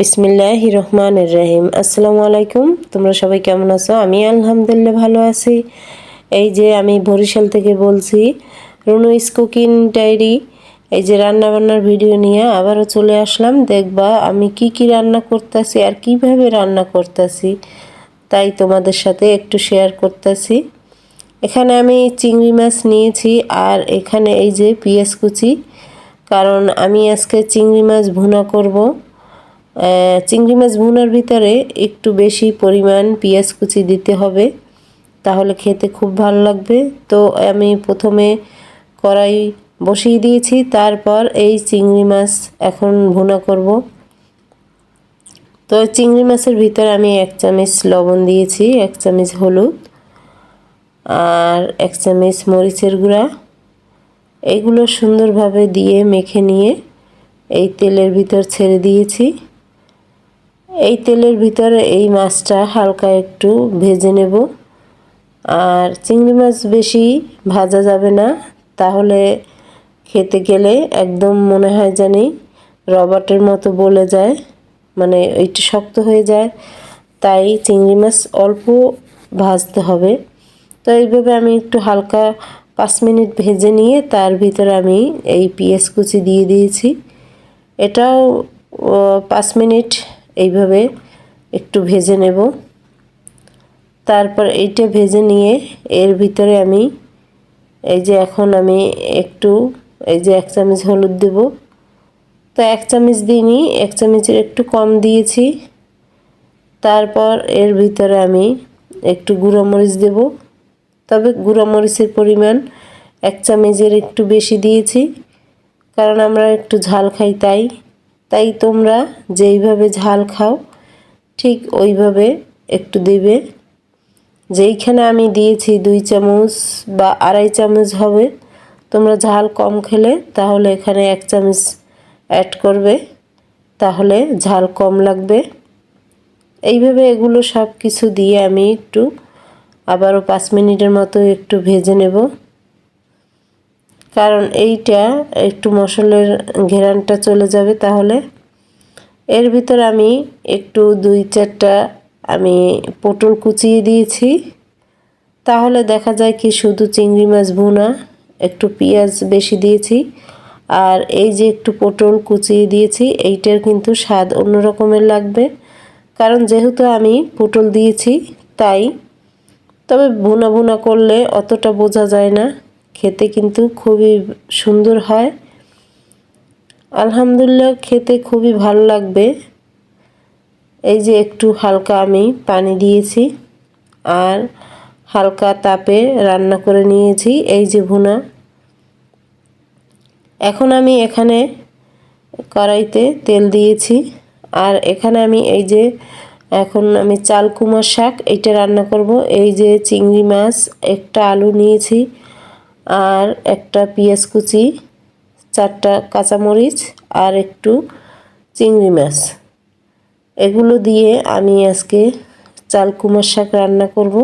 বিসমিল্লাহ রহমান রহিম আসসালামু আলাইকুম, তোমরা সবাই কেমন আছো? আমি আলহামদুলিল্লাহ ভালো আছি। এই যে আমি বরিশাল থেকে বলছি রুনু ইস কুকিং ডায়েরি। এই যে রান্না বান্নার ভিডিও নিয়ে আবারও চলে আসলাম। দেখবা আমি কি কি রান্না করতেছি আর কীভাবে রান্না করতেছি, তাই তোমাদের সাথে একটু শেয়ার করতেছি। এখানে আমি চিংড়ি মাছ নিয়েছি আর এখানে এই যে পিঁয়াজ কুচি, কারণ আমি আজকে চিংড়ি মাছ ভুনা করব। চিংড়ি মাছ ভুনার ভিতরে একটু বেশি পরিমাণ পেঁয়াজ কুচি দিতে হবে, তাহলে খেতে খুব ভালো লাগবে। তো আমি প্রথমে কড়াই বসিয়ে দিয়েছি, তারপর এই চিংড়ি মাছ এখন ভুনা করব। তো চিংড়ি মাছের ভিতরে আমি এক চামচ লবণ দিয়েছি, এক চামচ হলুদ আর এক চামচ মরিচের গুঁড়া। এগুলো সুন্দরভাবে দিয়ে মেখে নিয়ে এই তেলের ভিতর ছেড়ে দিয়েছি। এই তেলের ভিতরে এই মাছটা হালকা একটু ভেজে নেব। আর চিংড়ি মাছ বেশি ভাজা যাবে না, তাহলে খেতে গেলে একদম মনে হয় জানি রবার্টের মতো বলে যায় মানে একটু শক্ত হয়ে যায়, তাই চিংড়ি মাছ অল্প ভাজতে হবে। তো এইভাবে আমি একটু হালকা পাঁচ মিনিট ভেজে নিয়ে তার ভিতরে আমি এই পেঁয়াজ কুচি দিয়ে দিয়েছি। এটাও পাঁচ মিনিট এইভাবে একটু ভেজে নেব। তারপর এইটা ভেজে নিয়ে এর ভিতরে আমি এই যে এখন আমি একটু এই যে এক চামচ হলুদ দেব। তো এক চামচ দিইনি, এক চামচের একটু কম দিয়েছি। তারপর এর ভিতরে আমি একটু গুঁড়ো মরিচ দেব। তবে গুঁড়ো মরিচের পরিমাণ এক চামচের একটু বেশি দিয়েছি, কারণ আমরা একটু ঝাল খাই তাই। তাই তোমরা যেইভাবে ঝাল খাও, ঠিক ওইভাবে একটু দেবে। যেইখানে আমি দিয়েছি দুই চামচ বা আড়াই চামচ হবে, তোমরা ঝাল কম খেলে তাহলে এখানে এক চামচ অ্যাড করবে, তাহলে ঝাল কম লাগবে। এইভাবে এগুলো সব কিছু দিয়ে আমি একটু আবারও পাঁচ মিনিটের মতো একটু ভেজে নেব। কারণ এইটা একটু মশলার ঘেরানটা চলে যাবে তাহলে। এর ভিতর আমি একটু দুই চারটা আমি পটল কুচিয়ে দিয়েছি। তাহলে দেখা যায় কি শুধু চিংড়ি মাছ ভুনা, একটু পেঁয়াজ বেশি দিয়েছি। আর এই যে একটু পটল কুচিয়ে দিয়েছি, এইটার কিন্তু স্বাদ অন্য রকমের লাগবে। কারণ যেহেতু আমি পটল দিয়েছি, তাই। তবে ভুনা ভুনা করলে অতটা বোঝা যায় না। খেতে কিন্তু খুবই সুন্দর হয়। আলহামদুলিল্লাহ খেতে খুবই ভালো লাগবে। এই যে একটু হালকা আমি পানি দিয়েছি আর হালকা তাপে রান্না করে নিয়েছি এই যে ভুনা। এখন আমি এখানে কড়াইতে তেল দিয়েছি আর এখানে আমি এই যে এখন আমি চাল কুমার শাক, এইটা রান্না করব। এই যে চিংড়ি মাছ, একটা আলু নিয়েছি। আর একটা পেঁয়াজ কুচি, চারটা কাঁচামরিচ আর একটু চিংড়ি মাছ। এগুলো দিয়ে আমি আজকে চাল কুমার শাক রান্না করব।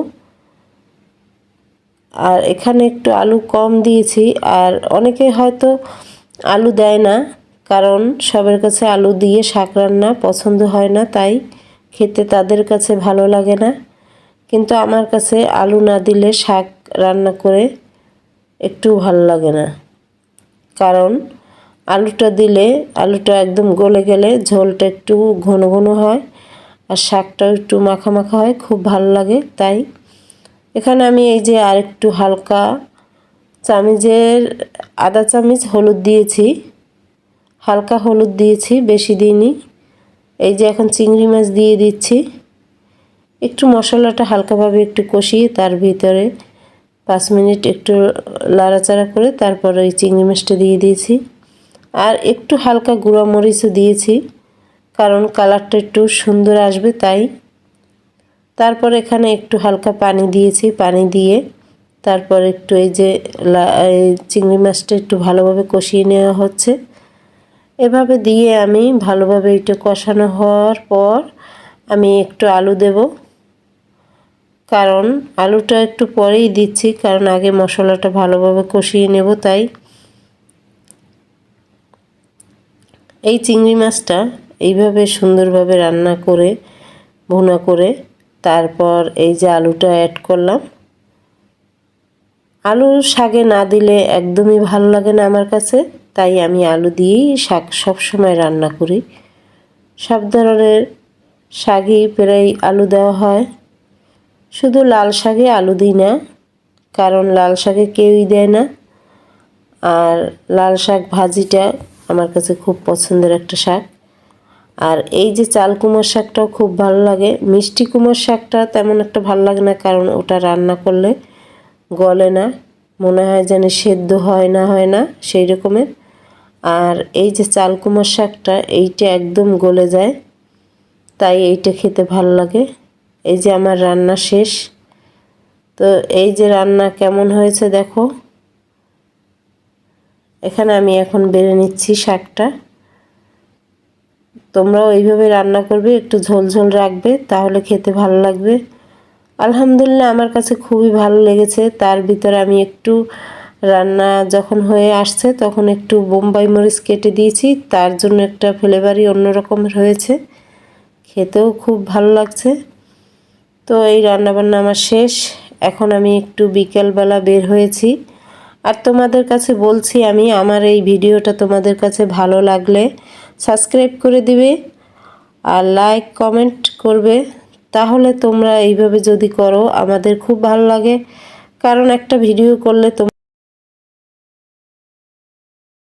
আর এখানে একটু আলু কম দিয়েছি, আর অনেকে হয়তো আলু দেয় না, কারণ সবার কাছে আলু দিয়ে শাক রান্না পছন্দ হয় না, তাই খেতে তাদের কাছে ভালো লাগে না। কিন্তু আমার কাছে আলু না দিলে শাক রান্না করে একটু ভালো লাগে না। কারণ আলুটা দিলে, আলুটা একদম গলে গেলে ঝোলটা একটু ঘন ঘন হয় আর শাকটাও একটু মাখা মাখা হয়, খুব ভালো লাগে তাই। এখানে আমি এই যে আর একটু হালকা চামিচের আদা চামিচ হলুদ দিয়েছি। হালকা হলুদ দিয়েছি, বেশি দিইনি। এই যে এখন চিংড়ি মাছ দিয়ে দিচ্ছি। একটু মশলাটা হালকাভাবে একটু কষিয়ে তার ভিতরে পাঁচ মিনিট একটু লাড়াচাড়া করে তারপর ওই চিংড়ি মাছটা দিয়ে দিয়েছি। আর একটু হালকা গুঁড়া মরিচও দিয়েছি, কারণ কালারটা একটু সুন্দর আসবে তাই। তারপর এখানে একটু হালকা পানি দিয়েছি, পানি দিয়ে তারপর একটু এই যে চিংড়ি মাছটা একটু ভালোভাবে কষিয়ে নেওয়া হচ্ছে। এভাবে দিয়ে আমি ভালোভাবে একটু কষানো হওয়ার পর আমি একটু আলু দেব। কারণ আলুটা একটু পরেই দিচ্ছি, কারণ আগে মশলাটা ভালোভাবে কষিয়ে নেব, তাই। এই চিংড়ি মাছটা এইভাবে সুন্দরভাবে রান্না করে, ভুনা করে, তারপর এই যে আলুটা অ্যাড করলাম। আলু শাকে না দিলে একদমই ভালো লাগে না আমার কাছে, তাই আমি আলু দিয়েই শাক সবসময় রান্না করি। সব ধরনের শাকই প্রায় আলু দেওয়া হয়। শুধু লাল শাকে আলু দিই না, কারণ লাল শাকে কেউই দেয় না। আর লাল শাক ভাজিটা আমার কাছে খুব পছন্দের একটা শাক। আর এই যে চাল কুমড়োর শাকটাও খুব ভালো লাগে। মিষ্টি কুমড়োর শাকটা তেমন একটা ভালো লাগে না, কারণ ওটা রান্না করলে গলে না। মনে হয় যেন সেদ্ধ হয় না হয় না, সেই রকমের। আর এই যে চাল কুমড়োর শাকটা, এইটা একদম গলে যায়, তাই এইটা খেতে ভালো লাগে। এই যে আমার রান্না শেষ। তো এই যে রান্না কেমন হয়েছে দেখো। এখানে আমি এখন বেড়ে নিচ্ছি শাকটা। তোমরাও এইভাবে রান্না করবে, একটু ঝোল ঝোল রাখবে, তাহলে খেতে ভালো লাগবে। আলহামদুলিল্লাহ আমার কাছে খুবই ভালো লেগেছে। তার ভিতরে আমি একটু রান্না যখন হয়ে আসছে তখন একটু বোম্বাই মরিচ কেটে দিয়েছি। তার জন্য একটা ফ্লেভারই অন্যরকম হয়েছে। খেতেও খুব ভালো লাগছে। তো এই রান্নাবান্না আমার শেষ। এখন আমি একটু বিকেলবেলা বের হয়েছি। আর তোমাদের কাছে বলছি আমি, আমার এই ভিডিওটা তোমাদের কাছে ভালো লাগলে সাবস্ক্রাইব করে দিবে আর লাইক, কমেন্ট করবে। তাহলে তোমরা এইভাবে যদি করো, আমাদের খুব ভালো লাগে। কারণ একটা ভিডিও করলে